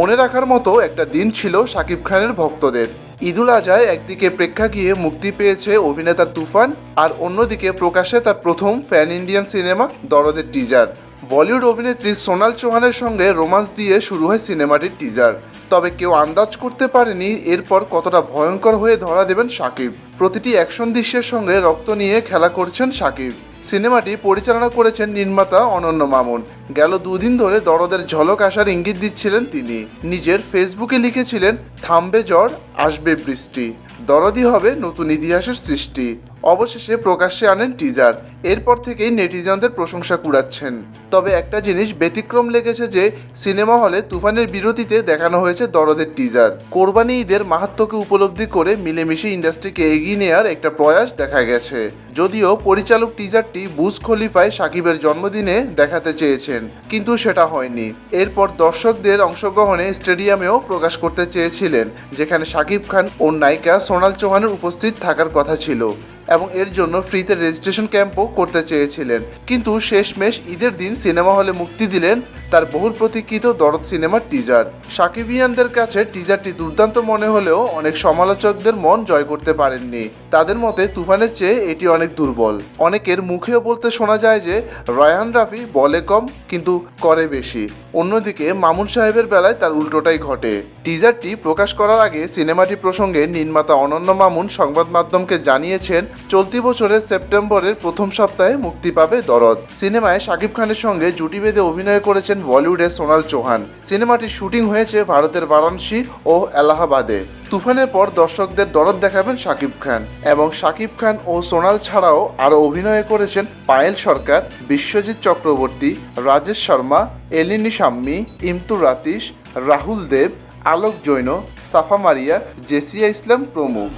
মনে রাখার মতো একটা দিন ছিল শাকিব খানের ভক্তদের। ঈদুল আজহায় একদিকে প্রেক্ষাগৃহে মুক্তি পেয়েছে অভিনেতার তুফান, আর অন্যদিকে প্রকাশে তার প্রথম ফ্যান ইন্ডিয়ান সিনেমা দরদের টিজার বলিউড অভিনেত্রী সোনাল চৌহানের সঙ্গে রোমান্স দিয়ে শুরু হয় সিনেমাটির টিজার তবে কেউ আন্দাজ করতে পারেনি এরপর কতটা ভয়ঙ্কর হয়ে ধরা দেবেন সাকিব প্রতিটি অ্যাকশন দৃশ্যের সঙ্গে রক্ত নিয়ে খেলা করছেন শাকিব। সিনেমাটি পরিচালনা করেছেন নির্মাতা অনন্য মামুন। গেল দুদিন ধরে দরদের ঝলক আসার ইঙ্গিত দিচ্ছিলেন তিনি। নিজের ফেসবুকে লিখেছিলেন, থামবে জ্বর, আসবে বৃষ্টি। দরদি হবে নতুন ইতিহাসের সৃষ্টি। অবশেষে প্রকাশ্যে আনেন টিজার এরপর থেকেই নেটিজনদের প্রশংসা কুড়াচ্ছেন। তবে একটা জিনিস ব্যতিক্রম লেগেছে যে, সিনেমা হলে তুফানের বিরতিতে দেখানো হয়েছে দরদের টিজার কোরবানি ঈদের মাহাত্মকে উপলব্ধি করে মিলেমিশে ইন্ডাস্ট্রিকে এগিয়ে নেওয়ার একটা প্রয়াস দেখা গেছে। যদিও পরিচালক টিজারটি বুজ খলিফায় সাকিবের জন্মদিনে দেখাতে চেয়েছেন, কিন্তু সেটা হয়নি। এরপর দর্শকদের অংশগ্রহণে স্টেডিয়ামেও প্রকাশ করতে চেয়েছিলেন, যেখানে সাকিব খান ও নায়িকা সোনাল চৌহানের উপস্থিত থাকার কথা ছিল। এবং এর জন্য ফ্রিতে রেজিস্ট্রেশন ক্যাম্পও করতে চেয়েছিলেন। কিন্তু শেষমেশ ঈদের দিন সিনেমা হলে মুক্তি দিলেন তার বহুল প্রতীক্ষিত দরদ সিনেমার টিজার সাকিবিয়ানদের কাছে টিজারটি দুর্দান্ত মনে হলেও অনেক সমালোচকদের মন জয় করতে পারেননি। তাদের মতে তুফানের চেয়ে এটি অনেক দুর্বল। অনেকের মুখেও বলতে শোনা যায় যে, রয়হান রাফি বলে কম কিন্তু করে বেশি। অন্যদিকে মামুন সাহেবের বেলায় তার উল্টোটাই ঘটে। টিজারটি প্রকাশ করার আগে সিনেমাটি প্রসঙ্গে নির্মাতা অনন্য মামুন সংবাদ মাধ্যমকে জানিয়েছেন চলতি বছরের সেপ্টেম্বরের প্রথম সপ্তাহে মুক্তি পাবে দরদ। সিনেমায় শাকিব খানের সঙ্গে জুটি বেঁধে অভিনয় করেছেন বলিউডের সোনাল চৌহান। সিনেমাটির শুটিং হয়েছে ভারতের বারাণসী ও এলাহাবাদে। তুফানের পর দর্শকদের দরদ দেখাবেন শাকিব খান এবং শাকিব খান ও সোনাল ছাড়াও আরও অভিনয় করেছেন পায়েল সরকার, বিশ্বজিৎ চক্রবর্তী, রাজেশ শর্মা, এলিনি সাম্মি ইমতু রাতিশ, রাহুল দেব, আলোক জৈন, সাফা মারিয়া, জেসিয়া ইসলাম প্রমুখ।